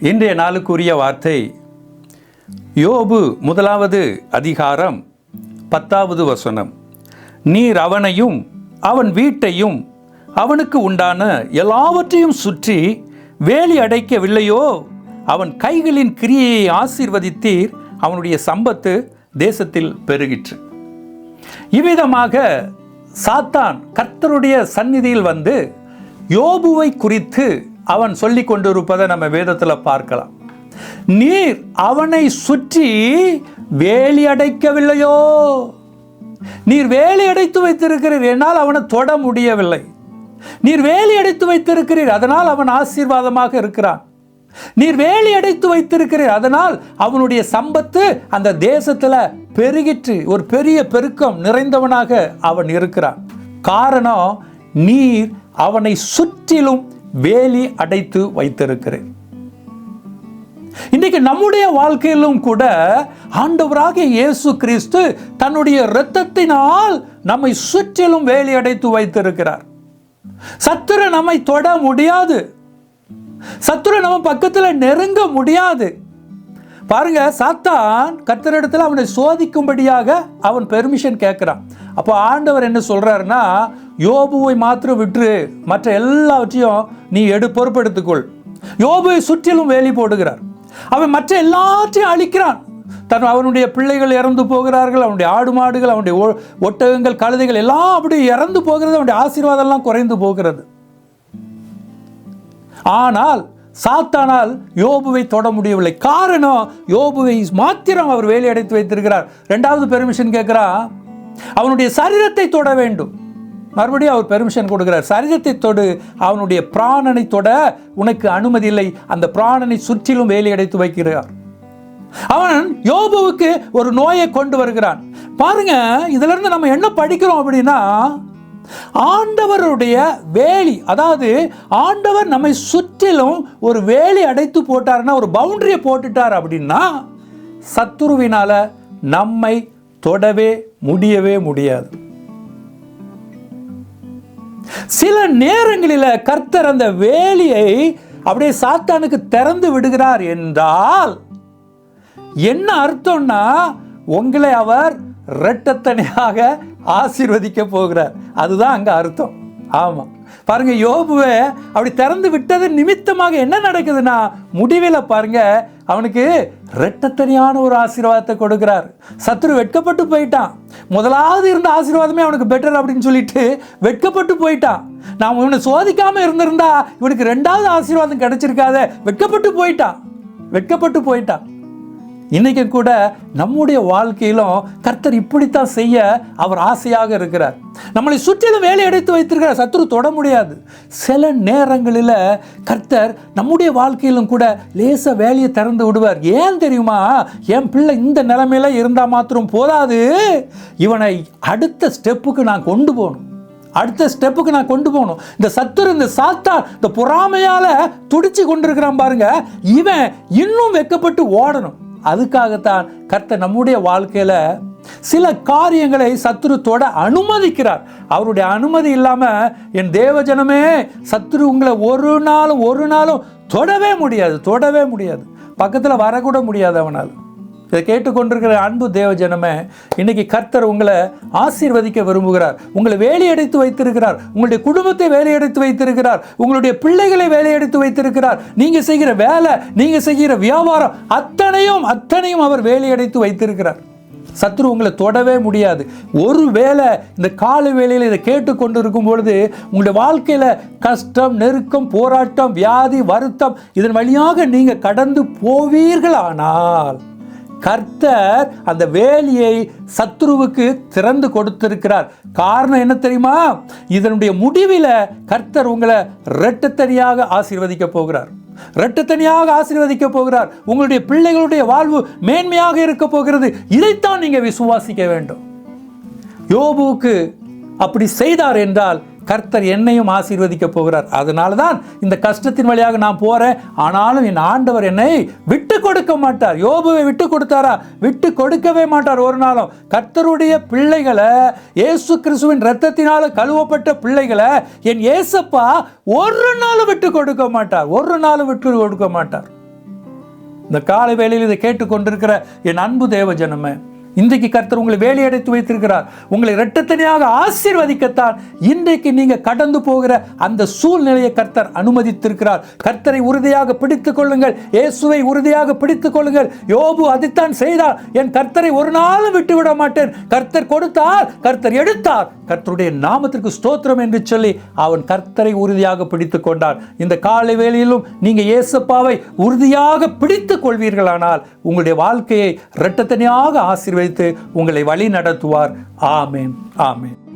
இன்றைய நாளுக்குரிய வார்த்தை யோபு முதலாவது அதிகாரம் பத்தாவது வசனம். நீர் அவனையும் அவன் வீட்டையும் அவனுக்கு உண்டான எல்லாவற்றையும் சுற்றி வேலி அடைக்கவில்லையோ? அவன் கைகளின் கிரியையை ஆசீர்வதித்தீர் அவனுடைய சம்பத்து தேசத்தில் பெருகிற்று. இவ்விதமாக சாத்தான் கர்த்தருடைய சந்நிதியில் வந்து யோபுவை குறித்து அவன் சொல்லி கொண்டிருப்பதை நம்ம வேதத்தில் பார்க்கலாம். நீர் அவனை சுற்றி வேலி அடைக்கவில்லையோ? நீர் வேலி அடைத்து வைத்திருக்கிறீர் என்னால் அவனை தொட முடியவில்லை. நீர் வேலி அடைத்து வைத்திருக்கிறீர் அதனால் அவன் ஆசீர்வாதமாக இருக்கிறான். நீர் வேலி அடைத்து வைத்திருக்கிறீர் அதனால் அவனுடைய சம்பத்து அந்த தேசத்தில் பெருகிற்று ஒரு பெரிய பெருக்கம் நிறைந்தவனாக அவன் இருக்கிறான். காரணம் நீர் அவனை சுற்றிலும் வேலி அடைத்து வைத்திருக்கிறேன். இன்னைக்கு நம்முடைய வாழ்க்கையிலும் கூட ஆண்டவராகிய இயேசு கிறிஸ்து தன்னுடைய இரத்தத்தினால் நம்மை சுற்றிலும் வேலி அடைத்து வைத்திருக்கிறார். சத்துரு நம்மை தொட முடியாது. சத்துரு நம்ம பக்கத்தில் நெருங்க முடியாது. பாருங்க சாத்தான் கர்த்தரிடத்தில் அவனை சோதிக்கும்படியாக அவன் பெர்மிஷன் கேட்குறான். அப்போ ஆண்டவர் என்ன சொல்றாருன்னா யோபுவை மாத்திரம் விற்று மற்ற எல்லாவற்றையும் நீ எடு பொறுப்பெடுத்துக்கொள். யோபுவை சுற்றிலும் வேலி போடுகிறார். அவன் மற்ற எல்லாற்றையும் அழிக்கிறான். தன் அவனுடைய பிள்ளைகள் இறந்து போகிறார்கள் அவனுடைய ஆடு மாடுகள் அவனுடைய ஒ- ஒட்டகங்கள் கழுதைகள் எல்லாம் அப்படி இறந்து போகிறது அவனுடைய ஆசீர்வாதம் எல்லாம் குறைந்து போகிறது. ஆனால் சாத்தானால் யோபுவை தொட முடியவில்லை. காரணம் யோபுவை மாத்திரம் அவர் வேலை அடைத்து வைத்திருக்கிறார். ரெண்டாவது பெர்மிஷன் கேட்குறா அவனுடைய சரீரத்தை தொட வேண்டும். மறுபடியும் அவர் பெர்மிஷன் கொடுக்கிறார். சரீரத்தை தொடு அவனுடைய பிராணனை தொட உனக்கு அனுமதி இல்லை. அந்த பிராணனை சுற்றிலும் வேலை அடைத்து வைக்கிறார். அவன் யோபுவுக்கு ஒரு நோயை கொண்டு வருகிறான். பாருங்க இதுல இருந்து நம்ம என்ன படிக்கிறோம் அப்படின்னா ஆண்டவருடைய வேலி அதாவது ஆண்டவர் நம்மை சுற்றிலும் ஒரு வேலி அடைத்து போட்டாருன்னா ஒரு பவுண்டரியை போட்டுட்டார் அப்படின்னா சத்துருவினால நம்மை தொடவே முடியவே முடியாது. சில நேரங்களில் கர்த்தர் அந்த வேலியை அப்படியே சாத்தானுக்கு திறந்து விடுகிறார் என்றால் என்ன அர்த்தம்னா உங்களை அவர் இரட்டத்தனையாக ஆசீர்வதிக்க போகிறார். அதுதான் அங்க அர்த்தம். ஆமா. பாருங்க யோபுவை அப்படி திறந்து விட்டது நிமித்தமாக என்ன நடக்குதுன்னா முடிவில் பாருங்க அவனுக்கு ரெட்டத்தனியான ஒரு ஆசீர்வாதத்தை கொடுக்கிறார். சத்துரு வெட்கப்பட்டு போயிட்டான். முதலாவது இருந்த ஆசீர்வாதமே அவனுக்கு பெட்டர் அப்படின்னு சொல்லிட்டு வெட்கப்பட்டு போயிட்டான். நான் இவனை சோதிக்காம இருந்திருந்தா இவனுக்கு ரெண்டாவது ஆசீர்வாதம் கிடைச்சிருக்காத வெட்கப்பட்டு போயிட்டான். வெட்கப்பட்டு போயிட்டான். இன்றைக்கி கூட நம்முடைய வாழ்க்கையிலும் கர்த்தர் இப்படித்தான் செய்ய அவர் ஆசையாக இருக்கிறார். நம்மளை சுற்றிலும் வேலை எடுத்து வைத்திருக்கிறார் சத்துரு தொட முடியாது. சில நேரங்களில் கர்த்தர் நம்முடைய வாழ்க்கையிலும் கூட லேச வேலையை திறந்து விடுவார். ஏன் தெரியுமா? என் பிள்ளை இந்த நிலைமையில் இருந்தால் மாத்திரம் போதாது. இவனை அடுத்த ஸ்டெப்புக்கு நான் கொண்டு போகணும். அடுத்த ஸ்டெப்புக்கு நான் கொண்டு போகணும். இந்த சத்துரு இந்த சாத்தான் இந்த பொறாமையால் துடிச்சு கொண்டிருக்கிறான் பாருங்க. இவன் இன்னும் வெக்கப்பட்டு ஓடணும். அதுக்காகத்தான் கர்த்தர் நம்முடைய வாழ்க்கையில் சில காரியங்களை சத்துருத்தோட தொட அனுமதிக்கிறார். அவருடைய அனுமதி இல்லாம என் தேவஜனமே சத்துரு உங்களை ஒரு நாளும் ஒரு நாளும் தொடவே முடியாது தொடவே முடியாது. பக்கத்தில் வரக்கூட முடியாது அவனால். இதை கேட்டுக்கொண்டிருக்கிற அன்பு தேவ ஜனமே இன்னைக்கு கர்த்தர் உங்களை ஆசீர்வதிக்க விரும்புகிறார். உங்களை வேலையடைத்து வைத்திருக்கிறார். உங்களுடைய குடும்பத்தை வேலையடைத்து வைத்திருக்கிறார். உங்களுடைய பிள்ளைகளை வேலையடைத்து வைத்திருக்கிறார். நீங்கள் செய்கிற வேலை நீங்கள் செய்கிற வியாபாரம் அத்தனையும் அத்தனையும் அவர் வேலையடைத்து வைத்திருக்கிறார். சத்ரு உங்களை தொடவே முடியாது. ஒரு வேளை இந்த கால வேலையில் இதை கேட்டுக்கொண்டு இருக்கும் பொழுது உங்களுடைய வாழ்க்கையில் கஷ்டம் நெருக்கம் போராட்டம் வியாதி வருத்தம் இதன் வழியாக நீங்கள் கடந்து போவீர்களானால் கர்த்தர் அந்த வேலியை சத்ருவுக்கு திறந்து கொடுத்திருக்கிறார். காரணம் என்ன தெரியுமா? இதனுடைய முடிவில் கர்த்தர் உங்களை ரெட்டத்தனியாக ஆசீர்வதிக்க போகிறார். ரெட்டத்தனியாக ஆசீர்வதிக்க போகிறார். உங்களுடைய பிள்ளைகளுடைய வாழ்வு மேன்மையாக இருக்க போகிறது. இதைத்தான் நீங்கள் விசுவாசிக்க வேண்டும். யோபுவுக்கு அப்படி செய்தார் என்றால் கர்த்தர் என்னையும் ஆசீர்வதிக்க போகிறார். அதனால தான் இந்த கஷ்டத்தின் வழியாக நான் போகிறேன் ஆனாலும் என் ஆண்டவர் என்னை விட்டு கொடுக்க மாட்டார். யோபுவை விட்டு கொடுத்தாரா? விட்டு கொடுக்கவே மாட்டார். ஒரு நாளும் கர்த்தருடைய பிள்ளைகளை இயேசு கிறிஸ்துவின் ரத்தத்தினால கழுவப்பட்ட பிள்ளைகளை என் ஏசப்பா ஒரு நாளும் விட்டு கொடுக்க மாட்டார். ஒரு நாளும் விட்டு கொடுக்க மாட்டார். இந்த காலை வேளையில் இதை கேட்டுக்கொண்டிருக்கிற என் அன்பு தேவ ஜனமே இன்றைக்கு கர்த்தர் உங்களை வேலையடைத்து வைத்திருக்கிறார். உங்களை இரட்டத்தனையாக ஆசீர்வதிக்கத்தான் இன்றைக்கு நீங்க கடந்து போகிற அந்த சூழ்நிலையை கர்த்தர் அனுமதித்திருக்கிறார். கர்த்தரை உறுதியாக பிடித்துக் கொள்ளுங்கள். இயேசுவை உறுதியாக பிடித்துக் கொள்ளுங்கள். யோபு அதைத்தான் செய்தார். என் கர்த்தரை ஒரு நாளும் விட்டு விட மாட்டேன். கர்த்தர் கொடுத்தார். கர்த்தர் எடுத்தார். கர்த்தருடைய நாமத்திற்கு ஸ்தோத்திரம் என்று சொல்லி அவன் கர்த்தரை உறுதியாக பிடித்துக் கொண்டான். இந்த காலை வேளையிலும் நீங்க இயேசப்பாவை உறுதியாக பிடித்துக் கொள்வீர்களானால் உங்களுடைய வாழ்க்கையை இரட்டத்தனையாக ஆசீர்வதித்து உங்களை வழி நடத்துவார் ஆமேன். ஆமேன்.